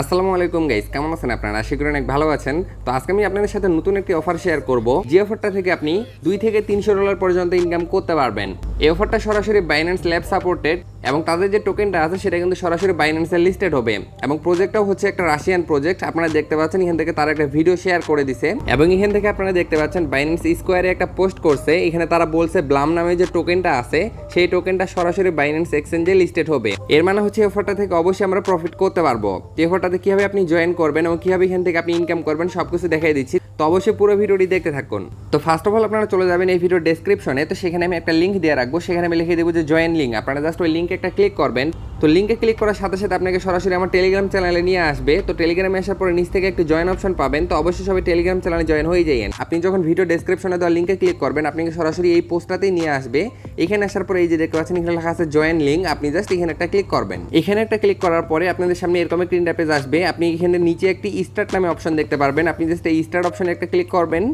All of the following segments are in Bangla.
আসসালামু আলাইকুম গাইস, কেমন আছেন আপনারা? আশা করি অনেক ভালো আছেন। তো আজকে আমি আপনাদের সাথে নতুন একটি অফার শেয়ার করব। যে অফারটা থেকে আপনি দুই থেকে তিনশো ডলার পর্যন্ত ইনকাম করতে পারবেন। এই অফারটা সরাসরি বাইন্যান্স ল্যাব সাপোর্টেড এবং তাদের যে টোকেনটা আছে, সেটা কিন্তু সরাসরি বাইন্যান্সে লিস্টেড হবে। এবং প্রজেক্টটাও হচ্ছে একটা রাশিয়ান প্রজেক্ট আপনারা দেখতে পাচ্ছেন, এখান থেকে তারা একটা ভিডিও শেয়ার করে দিছে। এবং এখান থেকে আপনারা দেখতে পাচ্ছেন বাইন্যান্স স্কোয়ারে একটা পোস্ট করছে। এখানে তারা বলছে ব্লাম নামে যে টোকেনটা আছে, সেই টোকেনটা সরাসরি বাইন্যান্স এক্সচেঞ্জে লিস্টেড হবে। এর মানে হচ্ছে অফারটা থেকে অবশ্যই আমরা প্রফিট করতে পারব। এই অফারটাতে কীভাবে আপনি জয়েন করবেন এবং কীভাবে এখান থেকে আপনি ইনকাম করবেন, সবকিছু দেখাই দিচ্ছি। তো অবশ্যই পুরো ভিডিওটি দেখতে থাকুন। তো ফার্স্ট অফ অল আপনারা চলে যাবেন এই ভিডিও ডেসক্রিপশনে তো সেখানে আমি একটা লিঙ্ক দিয়ে রাখব। সেখানে আমি লিখে দেবো যে জয়েন লিঙ্ক আপনারা জাস্ট ওই লিঙ্কে একটা ক্লিক করবেন। তো লিঙ্কে ক্লিক করার সাথে সাথে আপনাকে সরাসরি আমার টেলিগ্রাম চ্যানেলে নিয়ে আসবে। তো টেলিগ্রামে আসার পরে নিচ থেকে একটি জয়েন অপশন পাবেন। তো অবশ্যই সবাই টেলিগ্রাম চ্যানেলে জয়েন হয়ে যাইয়েন। আপনি যখন ভিডিও ডেসক্রিপশনে দেওয়া লিঙ্কে ক্লিক করবেন আপনাকে সরাসরি এই পোস্টটাতেই নিয়ে আসবে। এখানে আসার পরে এই যে দেখতে পাচ্ছেন, এখানে লেখা আছে জয়েন লিঙ্ক আপনি জাস্ট এখানে একটা ক্লিক করবেন। এখানে একটা ক্লিক করার পরে আপনাদের সামনে এরকম একটি ইন্টারপেজ আসবে। আপনি এখানে নিচে একটি স্টার্ট নামে অপশন দেখতে পারবেন। আপনি জাস্ট এই স্টার্ট অপশনে একটা ক্লিক করবেন।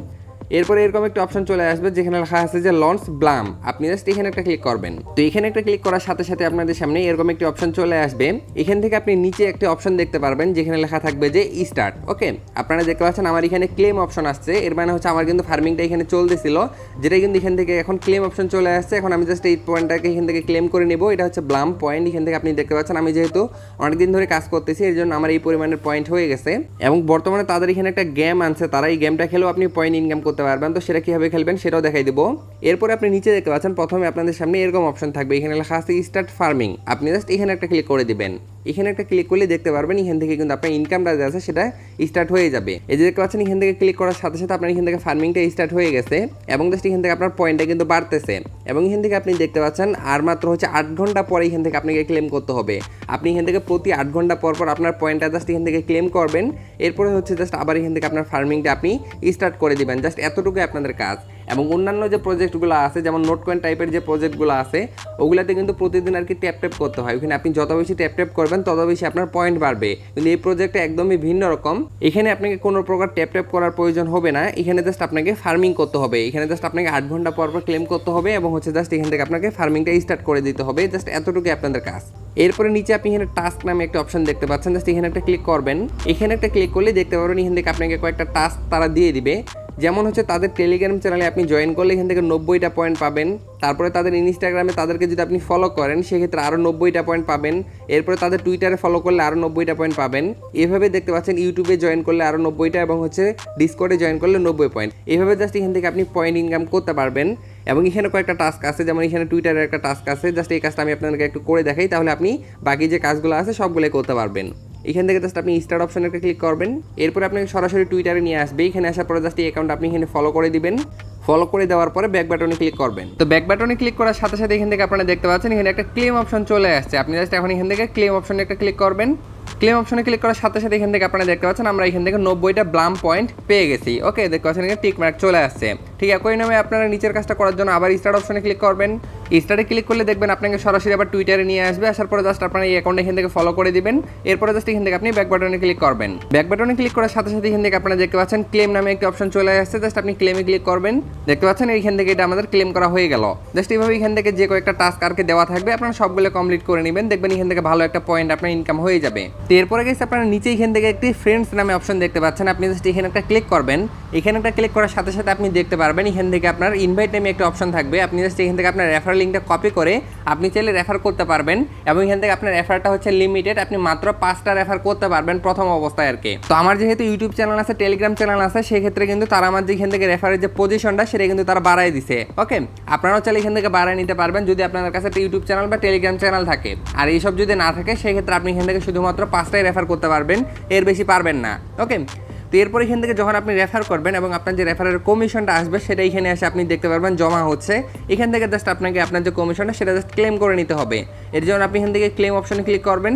এরপরে এরকম একটা অপশন চলে আসবে যেখানে লেখা আছে যে লঞ্চ ব্লাম আপনি জাস্ট এখানে একটা ক্লিক করবেন। তো এখানে একটা ক্লিক করার সাথে সাথে আপনাদের সামনে এরকম একটি অপশন চলে আসবে। এখান থেকে আপনি নিচে একটা অপশন দেখতে পারবেন যেখানে লেখা থাকবে যে স্টার্ট ওকে? আপনারা দেখতে পাচ্ছেন আমার এখানে ক্লেম অপশন আসছে। এর মানে হচ্ছে আমার কিন্তু ফার্মিংটা এখানে চলতেছিল। যেটা কিন্তু এখান থেকে এখন ক্লেম অপশন চলে আসছে। এখন আমি জাস্ট এই পয়েন্টটাকে এখান থেকে ক্লেম করে নেব। এটা হচ্ছে ব্লাম পয়েন্ট এখান থেকে আপনি দেখতে পাচ্ছেন আমি যেহেতু অনেকদিন ধরে কাজ করতেছি, এর জন্য আমার এই পরিমাণের পয়েন্ট হয়ে গেছে। এবং বর্তমানে তাদের এখানে একটা গেম আনছে। তারা এই গেমটা খেলেও আপনি পয়েন্ট ইনকাম করতে পারবেন। তো সেটা কীভাবে খেলবেন সেটাও দেখাই দেবো। এরপরে আপনি নিচে দেখতে পাচ্ছেন, প্রথমে আপনাদের সামনে এরকম অপশন থাকবে। এখানে লেখা আছে স্টার্ট ফার্মিং আপনি জাস্ট এখানে একটা ক্লিক করে দিবেন। এখানে একটা ক্লিক করলে দেখতে পারবেন, এখান থেকে কিন্তু আপনার ইনকামটা যে আছে সেটা স্টার্ট হয়ে যাবে। এই যে দেখতে পাচ্ছেন, এখান থেকে ক্লিক করার সাথে সাথে আপনার এখান থেকে ফার্মিংটা স্টার্ট হয়ে গেছে এবং জাস্ট এখান থেকে আপনার পয়েন্টটা কিন্তু বাড়তেছে। এবং এখান থেকে আপনি দেখতে পাচ্ছেন, আর মাত্র হচ্ছে আট ঘণ্টা পরে এখান থেকে আপনাকে ক্লেম করতে হবে। আপনি এখান থেকে প্রতি আট ঘণ্টা পর পর আপনার পয়েন্টটা জাস্ট এখান থেকে ক্লেম করবেন, এরপরে হচ্ছে জাস্ট আবার এখান থেকে আপনার ফার্মিংটা আপনি স্টার্ট করে দিবেন। জাস্ট এতটুকু আপনাদের কাজ। এবং অন্যান্য যে প্রজেক্টগুলো আছে, যেমন নোট কয়েন টাইপের যে প্রজেক্টগুলো আছে, ওগুলাতে কিন্তু প্রতিদিন আর কি ট্যাপ ট্যাপ করতে হয়। ওখানে আপনি যত বেশি ট্যাপ ট্যাপ করবেন, তত বেশি আপনার পয়েন্ট বাড়বে। কিন্তু এই প্রজেক্টটা একদমই ভিন্ন রকম। এখানে আপনাকে কোনো প্রকার ট্যাপ ট্যাপ করার প্রয়োজন হবে না। এখানে জাস্ট আপনাকে ফার্মিং করতে হবে। এখানে জাস্ট আপনাকে আট ঘণ্টা পর পর ক্লেম করতে হবে এবং হচ্ছে জাস্ট এখান থেকে আপনাকে ফার্মিংটা স্টার্ট করে দিতে হবে। জাস্ট এতটুকু আপনাদের কাজ। এরপরে নিচে আপনি এখানে টাস্ক নামে একটা অপশন দেখতে পাচ্ছেন। জাস্ট এখানে একটা ক্লিক করবেন। এখানে একটা ক্লিক করলে দেখতে পারবেন, এখান থেকে আপনাকে কয়েকটা টাস্ক তারা দিয়ে দিবে। যেমন হচ্ছে তাদের টেলিগ্রাম চ্যানেলে আপনি জয়েন করলে এখান থেকে নব্বইটা পয়েন্ট পাবেন। তারপরে তাদের ইনস্টাগ্রামে তাদেরকে যদি আপনি ফলো করেন, সেক্ষেত্রে আরও নব্বইটা পয়েন্ট পাবেন। এরপরে তাদের টুইটারে ফলো করলে আরও নব্বইটা পয়েন্ট পাবেন। এভাবে দেখতে পাচ্ছেন ইউটিউবে জয়েন করলে আরও নব্বইটা এবং হচ্ছে ডিসকর্ডে জয়েন করলে নব্বই পয়েন্ট এভাবে জাস্ট এখান থেকে আপনি পয়েন্ট ইনকাম করতে পারবেন। এবং এখানে কয়েকটা টাস্ক আছে, যেমন এখানে টুইটারের একটা টাস্ক আছে। জাস্ট এই কাজটা আমি আপনাদেরকে একটু করে দেখাই, তাহলে আপনি বাকি যে কাজগুলো আছে, সবগুলোই করতে পারবেন। এখান থেকে জাস্ট আপনি স্টার্ট অপশনে একটা ক্লিক করবেন। এরপরে আপনাকে সরাসরি টুইটারে নিয়ে আসবে। এখানে আসার পরে জাস্ট এই অ্যাকাউন্ট আপনি এখানে ফলো করে দিবেন। ফলো করে দেওয়ার পরে ব্যাক বাটনে ক্লিক করবেন। তো ব্যাক বাটনে ক্লিক করার সাথে সাথে এখান থেকে আপনারা দেখতে পাচ্ছেন, এখানে একটা ক্লেম অপশন চলে আসছে। আপনি জাস্ট এখন এখান থেকে ক্লেম অপশনে একটা ক্লিক করবেন। ক্লেম অপশনে ক্লিক করার সাথে সাথে এখান থেকে আপনারা দেখতে পাচ্ছেন, আমরা এখান থেকে নব্বইটা ব্লাম পয়েন্ট পেয়ে গেছি। ওকে দেখতে পাচ্ছেন এখানে টিক মার্ক চলে আসছে। ঠিক একই নামে আপনারা নিচের কাজটা করার জন্য আবার স্টার্ট অপশনে ক্লিক করবেন। স্টার্টে ক্লিক করলে দেখবেন আপনাকে সরাসরি আবার টুইটারে নিয়ে আসবে। আসার পরে জাস্ট আপনার এই অ্যাকাউন্ট এখান থেকে ফলো করে দিবেন। এরপরে জাস্ট এখান থেকে আপনি ব্যাক বাটনে ক্লিক করবেন। ব্যাক বাটনে ক্লিক করার সাথে সাথে এখান থেকে আপনারা দেখতে পাচ্ছেন ক্লেম নামে একটি অপশন চলে আসছে। জাস্ট আপনি ক্লেমে ক্লিক করবেন। দেখতে পাচ্ছেন এইখান থেকে এটা আমাদের ক্লেম করা হয়ে গেল। জাস্ট এইভাবে এখান থেকে যে কয়েকটা টাস্ক আরকে দেওয়া থাকবে, আপনারা সবগুলো কমপ্লিট করে নেবেন। দেখবেন এখান থেকে ভালো একটা পয়েন্ট আপনার ইনকাম হয়ে যাবে। তো এরপরে গেছে আপনারা নিচে এখান থেকে একটি ফ্রেন্ডস নামে অপশন দেখতে পাচ্ছেন। আপনি জাস্ট এখানে একটা ক্লিক করবেন। এখানে একটা ক্লিক করার সাথে সাথে আপনি দেখতে পারবেন, এখান থেকে আপনার ইনভাইট নামে একটা অপশন থাকবে। আপনি জাস্ট এখান থেকে আপনার রেফার লিঙ্কটা কপি করে আপনি চাইলে রেফার করতে পারবেন এবং এখান থেকে আপনার রেফারটা হচ্ছে লিমিটেড আপনি মাত্র পাঁচটা রেফার করতে পারবেন প্রথম অবস্থায় আর কি তো আমার যেহেতু ইউটিউব চ্যানেল আছে টেলিগ্রাম চ্যানেল আছে, সেক্ষেত্রে কিন্তু তারা আমার যে এখান থেকে রেফারের যে পজিশনটা সেটা কিন্তু তারা বাড়াই দিছে। ওকে আপনারাও চাইলে এখান থেকে বাড়াই নিতে পারবেন যদি আপনাদের কাছে একটা ইউটিউব চ্যানেল বা টেলিগ্রাম চ্যানেল থাকে। আর এইসব যদি না থাকে, সেক্ষেত্রে আপনি এখান থেকে শুধুমাত্র পাঁচটাই রেফার করতে পারবেন। এর বেশি পারবেন না। ওকে তো এরপর এখান থেকে যখন আপনি রেফার করবেন এবং আপনার যে রেফারের কমিশনটা আসবে, সেটা এখানে এসে আপনি দেখতে পারবেন জমা হচ্ছে। এখান থেকে জাস্ট আপনাকে আপনার যে কমিশনটা সেটা জাস্ট ক্লেম করে নিতে হবে। এর জন্য আপনি এখান থেকে ক্লেম অপশনে ক্লিক করবেন।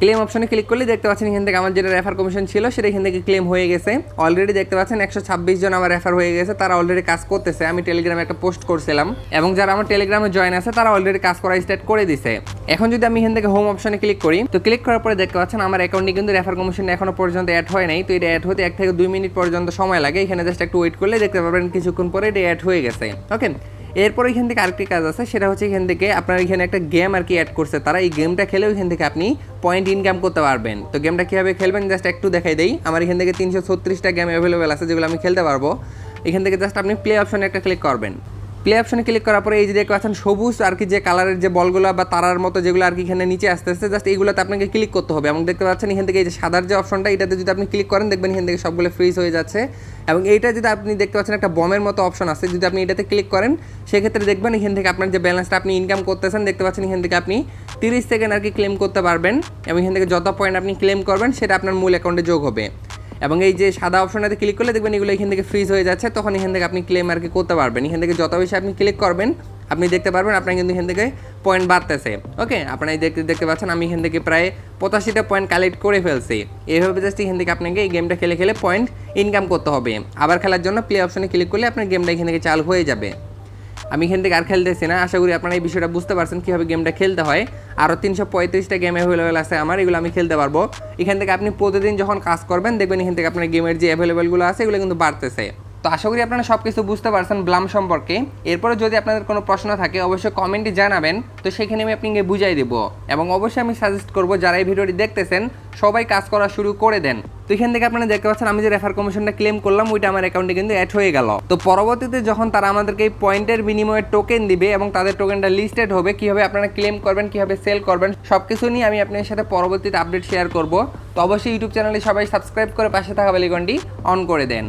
ক্লেম অপশনে ক্লিক করলে দেখতে পাচ্ছেন এখান থেকে আমার যেটা রেফার কমিশন ছিল, সেটা এখান থেকে ক্লেম হয়ে গেছে। অলরেডি দেখতে পাচ্ছেন একশো ছাব্বিশ জন আমার রেফার হয়ে গেছে, তারা অলরেডি কাজ করতেছে। আমি টেলিগ্রামে একটা পোস্ট করছিলাম। এবং যারা আমার টেলিগ্রামে জয়েন আছে, তারা অলরেডি কাজ করা স্টার্ট করে দিছে। এখন যদি আমি এখান থেকে হোম অপশনে ক্লিক করি, তো ক্লিক করার পরে দেখতে পাচ্ছেন আমার অ্যাকাউন্টে কিন্তু রেফার কমিশন এখনও পর্যন্ত অ্যাড হয় নাই। তো এটা অ্যাড হতে এক থেকে দুই মিনিট পর্যন্ত সময় লাগে। এখানে জাস্ট একটু ওয়েট করলে দেখতে পাবেন কিছুক্ষণ পরে এটা অ্যাড হয়ে গেছে। ওকে এরপর এখান থেকে আরেকটি কাজ আছে, সেটা হচ্ছে এখান থেকে আপনার এখানে একটা গেম আর কি অ্যাড করছে। তারা এই গেমটা খেলেও এখান থেকে আপনি পয়েন্ট ইনকাম করতে পারবেন। তো গেমটা কীভাবে খেলবেন? জাস্ট একটু দেখাই দেই। আমার এখান থেকে তিনশো ছত্রিশটা গেম অ্যাভেলেবেল আছে, যেগুলো আমি খেলতে পারব। এখান থেকে জাস্ট আপনি প্লে অপশনে একটা ক্লিক করবেন। প্লে অপশনে ক্লিক করার পরে এই যে দেখতে পাচ্ছেন সবুজ আর কি যে কালারের যে বলগুলো বা তারার মতো যেগুলো আর কি এখানে নিচে আসতে আসতে জাস্ট এইগুলোতে আপনাকে ক্লিক করতে হবে। এবং দেখতে পাচ্ছেন এখান থেকে এই যে সাদার যে অপশনটা এটাতে যদি আপনি ক্লিক করেন, দেখবেন এখান থেকে সবগুলো ফ্রিজ হয়ে যাচ্ছে। এবং এইটা যদি আপনি দেখতে পাচ্ছেন একটা বমের মতো অপশন আছে, যদি আপনি এটাতে ক্লিক করেন, সেক্ষেত্রে দেখবেন এখান থেকে আপনার যে ব্যালেন্সটা আপনি ইনকাম করতেছেন, দেখতে পাচ্ছেন এখান থেকে আপনি তিরিশ সেকেন্ড আর কি ক্লেম করতে পারবেন। এবং এখান থেকে যত পয়েন্ট আপনি ক্লেম করবেন, সেটা আপনার মূল অ্যাকাউন্টে যোগ হবে। এবং এই যে সাদা অপশনটাতে ক্লিক করলে দেখবেন এগুলো এখান থেকে ফ্রিজ হয়ে যাচ্ছে, তখন এখান থেকে আপনি ক্লেম আর কি করতে পারবেন। এখান থেকে যত বেশি আপনি ক্লিক করবেন, আপনি দেখতে পারবেন আপনার কিন্তু এখান থেকে পয়েন্ট বাড়তেছে। ওকে আপনারা এই দেখতে দেখতে পাচ্ছেন আমি এখান থেকে প্রায় পঁচাশিটা পয়েন্ট কালেক্ট করে ফেলছি। এইভাবে জাস্ট এখান থেকে আপনাকে এই গেমটা খেলে খেলে পয়েন্ট ইনকাম করতে হবে। আবার খেলার জন্য প্লে অপশনে ক্লিক করলে আপনার গেমটা এখান থেকে চালু হয়ে যাবে। আমি এখান থেকে আর খেলতেছি না। আশা করি আপনারা এই বিষয়টা বুঝতে পারছেন কীভাবে গেমটা খেলতে হয়। আরও তিনশো পঁয়ত্রিশটা গেম অ্যাভেলেবেল আছে আমার, এগুলো আমি খেলতে পারব। এখান থেকে আপনি প্রতিদিন যখন কাজ করবেন, দেখবেন এখান থেকে আপনার গেমের যে অ্যাভেলেবেলগুলো আছে, এগুলো কিন্তু বাড়তেছে। তো আশা করি আপনারা সব কিছু বুঝতে পারছেন ব্লাম সম্পর্কে। এরপরে যদি আপনাদের কোনো প্রশ্ন থাকে, অবশ্যই কমেন্টে জানাবেন। তো সেখানে আমি আপনাকে বুঝাই দেবো। এবং অবশ্যই আমি সাজেস্ট করব, যারা এই ভিডিওটি দেখতেছেন, সবাই কাজ করা শুরু করে দেন। তো এখান থেকে আপনারা দেখতে পাচ্ছেন, আমি যে রেফার কমিশনটা ক্লেম করলাম, ওইটা আমার অ্যাকাউন্টে কিন্তু অ্যাড হয়ে গেল। তো পরবর্তীতে যখন তারা আমাদেরকে এই পয়েন্টের বিনিময়ে টোকেন দিবে এবং তাদের টোকেনটা লিস্টেড হবে, কীভাবে আপনারা ক্লেম করবেন, কীভাবে সেল করবেন সব কিছু নিয়ে আমি আপনাদের সাথে পরবর্তীতে আপডেট শেয়ার করব। তো অবশ্যই ইউটিউব চ্যানেলে সবাই সাবস্ক্রাইব করে পাশে থাকা বেলিকনটি অন করে দেন।